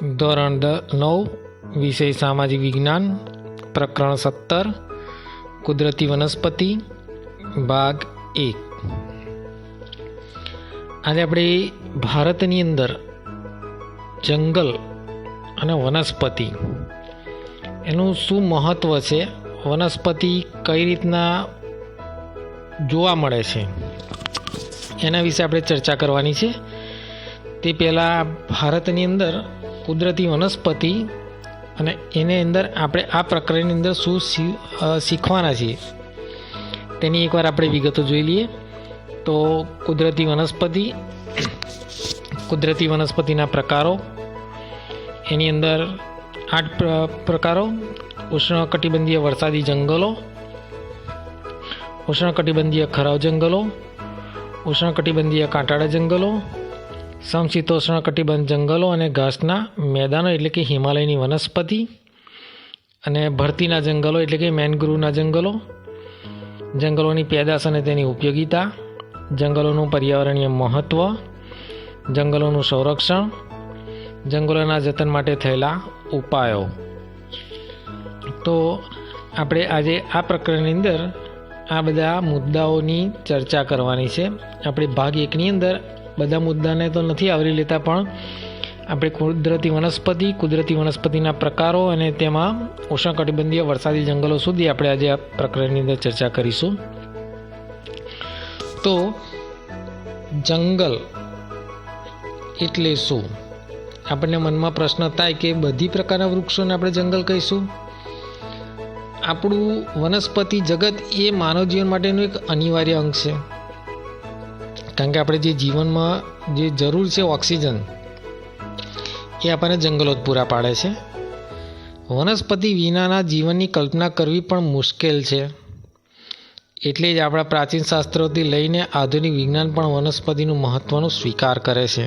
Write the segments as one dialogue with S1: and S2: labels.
S1: ધોરણ નવ, વિષય સામાજિક વિજ્ઞાન, પ્રકરણ સત્તર, કુદરતી વનસ્પતિ, ભાગ એક. આજે આપણે ભારતની અંદર જંગલ અને વનસ્પતિ, એનું શું મહત્ત્વ છે? વનસ્પતિ કઈ રીતના જોવા મળે છે? એના વિશે આપણે ચર્ચા કરવાની છે. તે પહેલાં ભારતની અંદર કુદરતી વનસ્પતિ અને એની અંદર આપણે આ પ્રક્રિયાની અંદર શું શીખવાના છીએ. તેની એકવાર આપણે વિગતો જોઈ લઈએ. તો કુદરતી વનસ્પતિ, કુદરતી વનસ્પતિના પ્રકારો, એની અંદર આઠ પ્ર- પ્રકારો. ઉષ્ણકટિબંધીય વરસાદી જંગલો, ઉષ્ણકટિબંધીય ખરાવ જંગલો, ઉષ્ણકટિબંધીય કાંટાળા જંગલો સમશીતોષ્ણ કટિબંધ જંગલો અને ઘાસના મેદાનો એટલે કે હિમાલયની વનસ્પતિ અને ભરતીના જંગલો એટલે કે મેનગ્રુવના જંગલો, જંગલોની પેદાશ અને તેની ઉપયોગિતા, જંગલોનું પર્યાવરણીય મહત્ત્વ જંગલોનું સંરક્ષણ, જંગલોના જતન માટે થયેલા ઉપાયો. તો આપણે આજે આ પ્રકરણની અંદર આ બધા મુદ્દાઓની ચર્ચા કરવાની છે. આપણે ભાગ એકની અંદર બધા મુદ્દાને તો નથી આવરી લેતા, પણ આપણે કુદરતી વનસ્પતિ, કુદરતી વનસ્પતિના પ્રકારો અને તેમાં ઉષ્ણકટિબંધીય વરસાદી જંગલો સુધી આપણે આજે આ પ્રકરણની અંદર ચર્ચા કરીશું. તો જંગલ એટલે શું? આપણને મનમાં પ્રશ્ન થાય કે બધી પ્રકારના વૃક્ષોને આપણે જંગલ કહીશું? આપણું વનસ્પતિ જગત એ માનવ જીવન માટેનું એક અનિવાર્ય અંગ છે. કારણ કે આપણે જે જીવનમાં જે જરૂર છે ઓક્સિજન, એ આપણને જંગલો જ પૂરા પાડે છે. વનસ્પતિ વિનાના જીવનની કલ્પના કરવી પણ મુશ્કેલ છે. એટલે જ આપણા પ્રાચીન શાસ્ત્રોથી લઈને આધુનિક વિજ્ઞાન પણ વનસ્પતિનું મહત્ત્વનો સ્વીકાર કરે છે.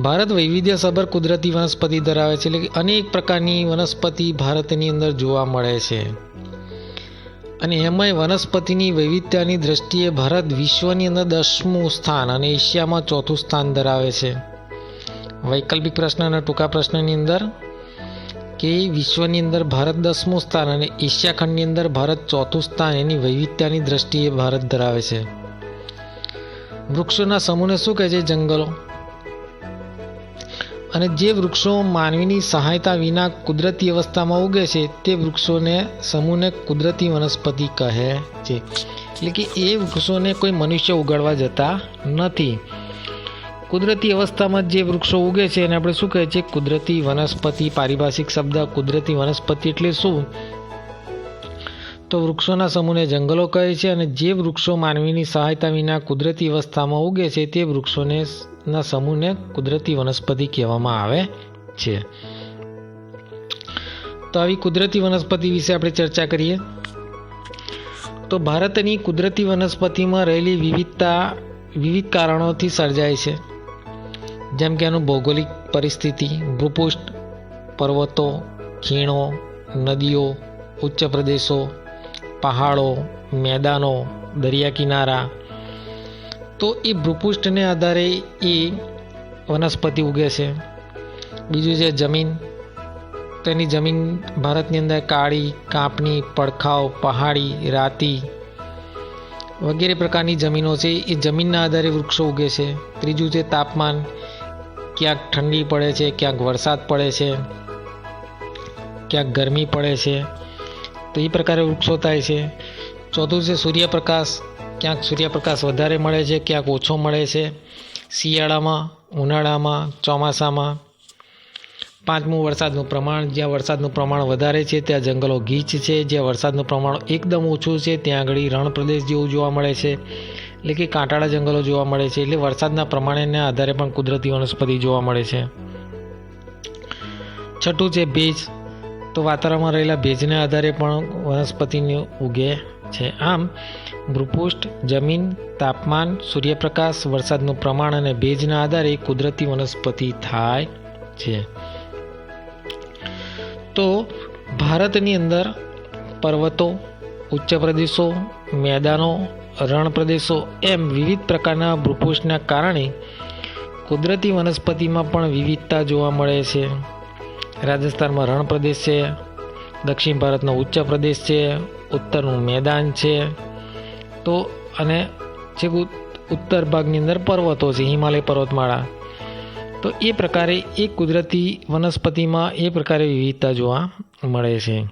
S1: ભારત વૈવિધ્યસભર કુદરતી વનસ્પતિ ધરાવે છે, એટલે અનેક પ્રકારની વનસ્પતિ ભારતની અંદર જોવા મળે છે. અને એમાંય વનસ્પતિની વૈવિધ્યની દ્રષ્ટિએ ભારત વિશ્વની અંદર દસમું સ્થાન અને એશિયામાં ચોથું સ્થાન ધરાવે છે. વૈકલ્પિક પ્રશ્ન અને ટૂંકા પ્રશ્નની અંદર કે વિશ્વની અંદર ભારત દસમું સ્થાન અને એશિયા ખંડની અંદર ભારત ચોથું સ્થાન એની વૈવિધ્યની દ્રષ્ટિએ ભારત ધરાવે છે. વૃક્ષોના સમૂહને શું કહે છે? જંગલો. અને જે વૃક્ષો માનવીની સહાયતા વિના કુદરતી અવસ્થામાં ઉગે છે, તે વૃક્ષોને સમૂહને કુદરતી વનસ્પતિ કહે છે. એટલે કે એ વૃક્ષોને કોઈ મનુષ્ય ઉગાડવા જતા નથી. કુદરતી અવસ્થામાં જે વૃક્ષો ઉગે છે, એને આપણે શું કહે છે? કુદરતી વનસ્પતિ, પારિભાષિક શબ્દ કુદરતી વનસ્પતિ એટલે શું? તો વૃક્ષોના સમૂહને જંગલો કહે છે અને જે વૃક્ષો માનવીની સહાયતા વિના કુદરતી અવસ્થામાં ઉગે છે તે વૃક્ષોને ના સમૂહને કુદરતી વનસ્પતિ કહેવામાં આવે છે. તો આવી કુદરતી વનસ્પતિ વિશે આપણે ચર્ચા કરીએ. તો ભારતની કુદરતી વનસ્પતિમાં રહેલી વિવિધતા, વિવિધ કારણોથી સર્જાય છે. જેમ કે એનું ભૌગોલિક પરિસ્થિતિ, ભૂપૃષ્ઠ પર્વતો, ખીણો, નદીઓ, ઉચ્ચ પ્રદેશો પહાડો, મેદાનો દરિયા કિનારા તો એ ભૂપૃષ્ઠને આધારે એ વનસ્પતિ ઉગે છે. બીજું છે જમીન. તેની જમીન ભારતની અંદર કાળી, કાંપની પડખાવ પહાડી, રાતી વગેરે પ્રકારની જમીનો છે. એ જમીનના આધારે વૃક્ષો ઉગે છે. ત્રીજું છે તાપમાન. ક્યાંક ઠંડી પડે છે, ક્યાંક વરસાદ પડે છે, ક્યાંક ગરમી પડે છે. તો એ પ્રકારે વૃક્ષો થાય છે. ચોથું છે સૂર્યપ્રકાશ. ક્યાંક સૂર્યપ્રકાશ વધારે મળે છે, ક્યાંક ઓછો મળે છે. શિયાળામાં, ઉનાળામાં, ચોમાસામાં. પાંચમું વરસાદનું પ્રમાણ, જ્યાં વરસાદનું પ્રમાણ વધારે છે, ત્યાં જંગલો ગીચ છે. જ્યાં વરસાદનું પ્રમાણ એકદમ ઓછું છે, ત્યાં આગળ રણ પ્રદેશ જેવું જોવા મળે છે. એટલે કે કાંટાળા જંગલો જોવા મળે છે. એટલે વરસાદના પ્રમાણેના આધારે પણ કુદરતી વનસ્પતિ જોવા મળે છે. છઠ્ઠું છે ભેજ. તો વાતાવરણમાં રહેલા ભેજને આધારે પણ વનસ્પતિને ઉગે છે. આમ, ભૂપૃષ્ઠ, જમીન, તાપમાન, સૂર્યપ્રકાશ, વરસાદનું પ્રમાણ અને ભેજના આધારે કુદરતી વનસ્પતિ થાય છે. તો ભારતની અંદર પર્વતો, ઉચ્ચ પ્રદેશો, મેદાનો રણ પ્રદેશો એમ વિવિધ પ્રકારના ભૂપૃષ્ઠના કારણે કુદરતી વનસ્પતિમાં પણ વિવિધતા જોવા મળે છે. રાજસ્થાનમાં રણ પ્રદેશ છે, દક્ષિણ ભારતનો ઉચ્ચ પ્રદેશ છે, ઉત્તરનું મેદાન છે. તો અને ઉત- ઉત્તર ભાગની અંદર પર્વતો છે, હિમાલય પર્વતમાળા. તો એ પ્રકારે એ કુદરતી વનસ્પતિમાં એ પ્રકારે વિવિધતા જોવા મળે છે.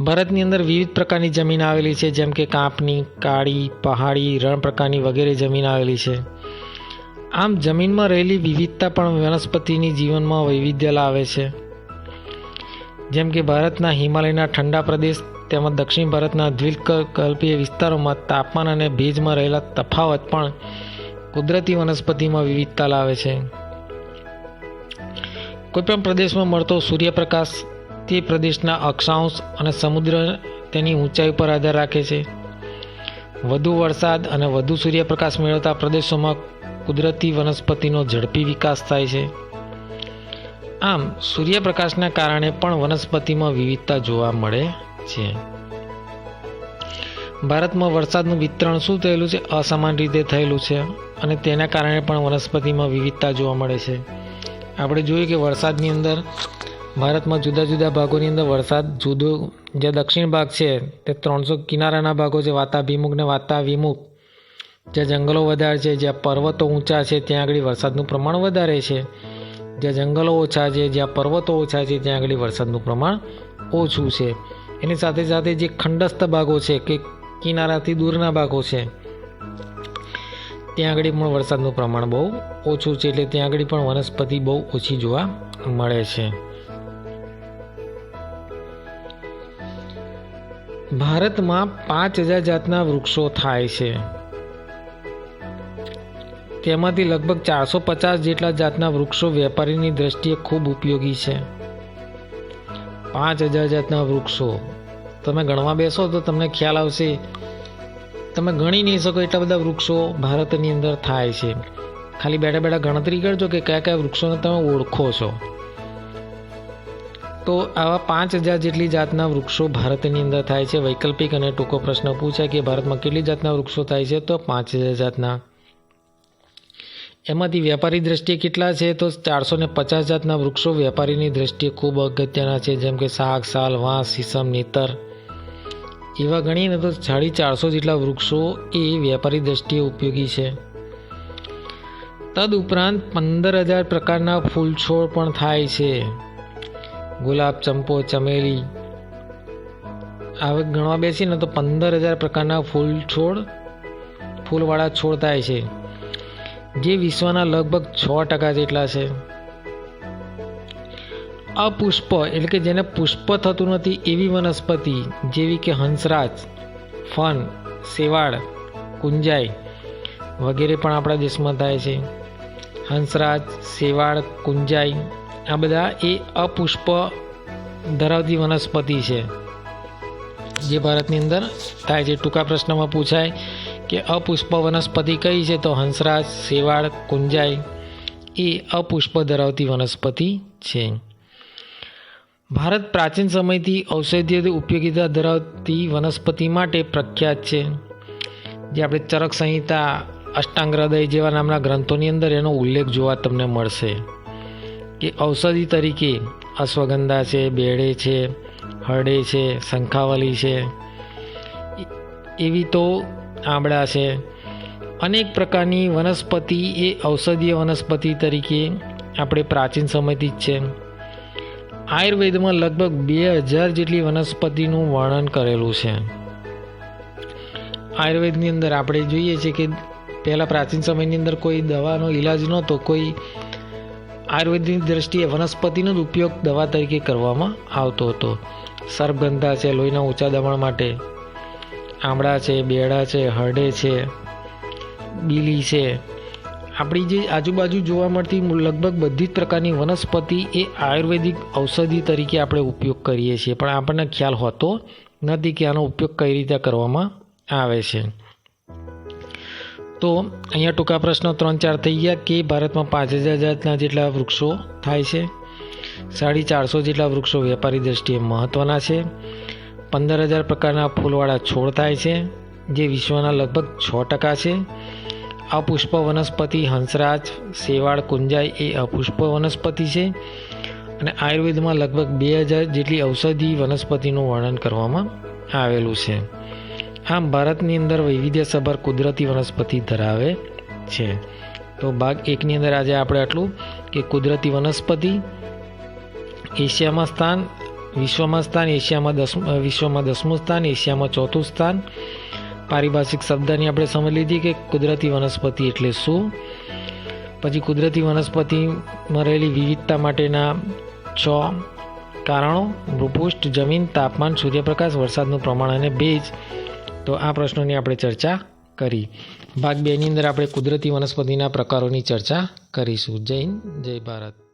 S1: ભારતની અંદર વિવિધ પ્રકારની જમીન આવેલી છે, જેમ કે કાંપની, કાળી, પહાડી, રણ પ્રકારની વગેરે જમીન આવેલી છે. આમ જમીનમાં રહેલી વિવિધતા પણ વનસ્પતિની જીવનમાં વૈવિધ્ય લાવે છે. જેમ કે ભારતના હિમાલયના ઠંડા પ્રદેશ તેમજ દક્ષિણ ભારતના દ્વિકલ્પીય વિસ્તારોમાં તાપમાન અને ભેજમાં રહેલા તફાવત પણ કુદરતી વનસ્પતિમાં વિવિધતા લાવે છે. કોઈપણ પ્રદેશમાં મળતો સૂર્યપ્રકાશ તે પ્રદેશના અક્ષાંશ અને સમુદ્ર તેની ઊંચાઈ પર આધાર રાખે છે. વધુ વરસાદ અને વધુ સૂર્યપ્રકાશ મેળવતા પ્રદેશોમાં કુદરતી વનસ્પતિનો ઝડપી વિકાસ થાય છે. આમ, સૂર્યપ્રકાશના કારણે પણ વનસ્પતિમાં વિવિધતા જોવા મળે છે. ભારતમાં વરસાદનું વિતરણ શું થયેલું છે? અસમાન રીતે થયેલું છે અને તેના કારણે પણ વનસ્પતિમાં વિવિધતા જોવા મળે છે. આપણે જોયું કે વરસાદની અંદર, ભારતમાં જુદા જુદા ભાગોની અંદર વરસાદ જુદો, જે દક્ષિણ ભાગ છે, તે ત્રણસો કિનારાના ભાગો છે. વાતાભિમુખ ને વાતાવિમુખ. જ્યાં જંગલો વધારે છે, જ્યાં પર્વતો ઊંચા છે, ત્યાં આગળ વરસાદનું પ્રમાણ વધારે છે. જ્યાં જંગલો ઓછા છે, જ્યાં પર્વતો ઓછા છે, ત્યાં આગળ વરસાદનું પ્રમાણ ઓછું છે. એની સાથે સાથે જે ખંડસ્થ ભાગો છે, કે કિનારાથી દૂરના ભાગો છે, ત્યાં આગળ પણ વરસાદનું પ્રમાણ બહુ ઓછું છે, એટલે ત્યાં આગળ પણ વનસ્પતિ બહુ ઓછી જોવા મળે છે. ભારતમાં પાંચ હજાર જાતના વૃક્ષો થાય છે. તેમાંથી લગભગ ચારસો પચાસ જેટલા જાતના વૃક્ષો વેપારીની દ્રષ્ટિએ ખૂબ ઉપયોગી છે. પાંચ હજાર જાતના વૃક્ષો. તમે ગણવા બેસો તો તમને ખ્યાલ આવશે, તમે ગણી નહીં શકો એટલા બધા વૃક્ષો ભારતની અંદર થાય છે. ખાલી બેઠા બેઠા ગણતરી કરજો કે કયા કયા વૃક્ષોને તમે ઓળખો છો. તો આવા પાંચ હજાર જેટલી જાતના વૃક્ષો ભારતની અંદર થાય છે. વૈકલ્પિક અને ટૂંકો પ્રશ્ન પૂછાય કે ભારતમાં કેટલી જાતના વૃક્ષો થાય છે? તો પાંચ હજાર જાતના. એમાંથી વેપારી દ્રષ્ટિએ કેટલા છે? તો ચારસો ને પચાસ જાતના વૃક્ષો વેપારીની દ્રષ્ટિએ ખૂબ અગત્યના છે. જેમ કે શાક સાલ વાંસ, સીસમ, નીતર. એવા ગણીએ ને તો સાડી ચારસો જેટલા વૃક્ષો એ વેપારી દ્રષ્ટિએ ઉપયોગી છે. તદ ઉપરાંત પંદર હજાર પ્રકારના ફૂલ છોડ પણ થાય છે. ગુલાબ, ચંપો, ચમેલી. હવે ગણવા બેસીને તો પંદર હજાર પ્રકારના ફૂલ છોડ ફૂલવાળા છોડ થાય છે. જે વિશ્વના લગભગ છ ટકા જેટલા છે. અપુષ્પ એટલે કે જેને પુષ્પ થતું નથી એવી વનસ્પતિ જેવી કે હંસરાજ, ફન, શેવાળ, કુંજાઈ વગેરે પણ આપણા દેશમાં થાય છે. હંસરાજ, શેવાળ, કુંજાઈ આ બધા એ અપુષ્પ ધરાવતી વનસ્પતિ છે. જે ભારતની અંદર થાય છે. ટૂંકા પ્રશ્નમાં પૂછાય કે અપુષ્પ વનસ્પતિ કઈ છે? તો હંસરાજ, શેવાળ, કુંજાઈ, એ અપુષ્પ ધરાવતી વનસ્પતિ છે. ભારત પ્રાચીન સમયથી ઔષધીય ઉપયોગિતા ધરાવતી વનસ્પતિ માટે પ્રખ્યાત છે. જે આપણે ચરક સંહિતા, અષ્ટાંગ હૃદય જેવા નામના ગ્રંથોની અંદર એનો ઉલ્લેખ જોવા તમને મળશે કે ઔષધિ તરીકે અશ્વગંધા છે, બેડે છે હરડે છે, શંખાવલી છે. એવી તો આંબળા છે. અનેક પ્રકારની વનસ્પતિ એ ઔષધીય વનસ્પતિ તરીકે આપણે પ્રાચીન સમયથી જ છે. આયુર્વેદમાં લગભગ બે હજાર જેટલી વનસ્પતિનું વર્ણન કરેલું છે. આયુર્વેદની અંદર આપણે જોઈએ છીએ કે પહેલાં પ્રાચીન સમયની અંદર કોઈ દવાનો ઈલાજ નહોતો, કોઈ આયુર્વેદની દ્રષ્ટિએ વનસ્પતિનો જ ઉપયોગ દવા તરીકે કરવામાં આવતો હતો. સર્પગંધા છે, લોહીના ઊંચા દબાણ માટે. આમળા છે બેડા છે, હરડે છે, બીલી છે. આપણી જે આજુબાજુ જોવા મળતી લગભગ બધી જ પ્રકારની વનસ્પતિ એ આયુર્વેદિક ઔષધિ તરીકે આપણે ઉપયોગ કરીએ છીએ. પણ આપણને ખ્યાલ હોતો નથી કે આનો ઉપયોગ કઈ રીતે કરવામાં આવે છે. તો અહીંયા ટૂંકા પ્રશ્નો ત્રણ ચાર થઈ ગયા કે ભારતમાં પાંચ હજાર જાતના જેટલા વૃક્ષો થાય છે. સાડી ચારસો જેટલા વૃક્ષો વેપારી દ્રષ્ટિએ મહત્ત્વના છે. પંદર હજાર પ્રકારના ફૂલવાળા છોડ થાય છે, જે વિશ્વના લગભગ છ ટકા છે. અપુષ્પ વનસ્પતિ હંસરાજ શેવાળ કુંજાઈ એ અપુષ્પ વનસ્પતિ છે અને આયુર્વેદમાં લગભગ બે હજાર જેટલી ઔષધિ વનસ્પતિનું વર્ણન કરવામાં આવેલું છે. આમ ભારતની અંદર વૈવિધ્યસભર કુદરતી વનસ્પતિ ધરાવે છે. તો ભાગ એકની અંદર આજે આપણે આટલું કે કુદરતી વનસ્પતિ, એશિયામાં સ્થાન વિશ્વમાં સ્થાન એશિયામાં દસ વિશ્વમાં દસમું સ્થાન એશિયામાં ચોથું સ્થાન પારિભાષિક શબ્દની આપણે સમજ લીધી કે કુદરતી વનસ્પતિ એટલે શું? પછી કુદરતી વનસ્પતિમાં રહેલી વિવિધતા માટેના છ કારણો. ભૂપુષ્ઠ, જમીન, તાપમાન, સૂર્યપ્રકાશ, વરસાદનું પ્રમાણ અને ભેજ. તો આ પ્રશ્નોની આપણે ચર્ચા કરી. ભાગ બેની અંદર આપણે કુદરતી વનસ્પતિના પ્રકારોની ચર્ચા કરીશું. જય હિન્દ, જય ભારત.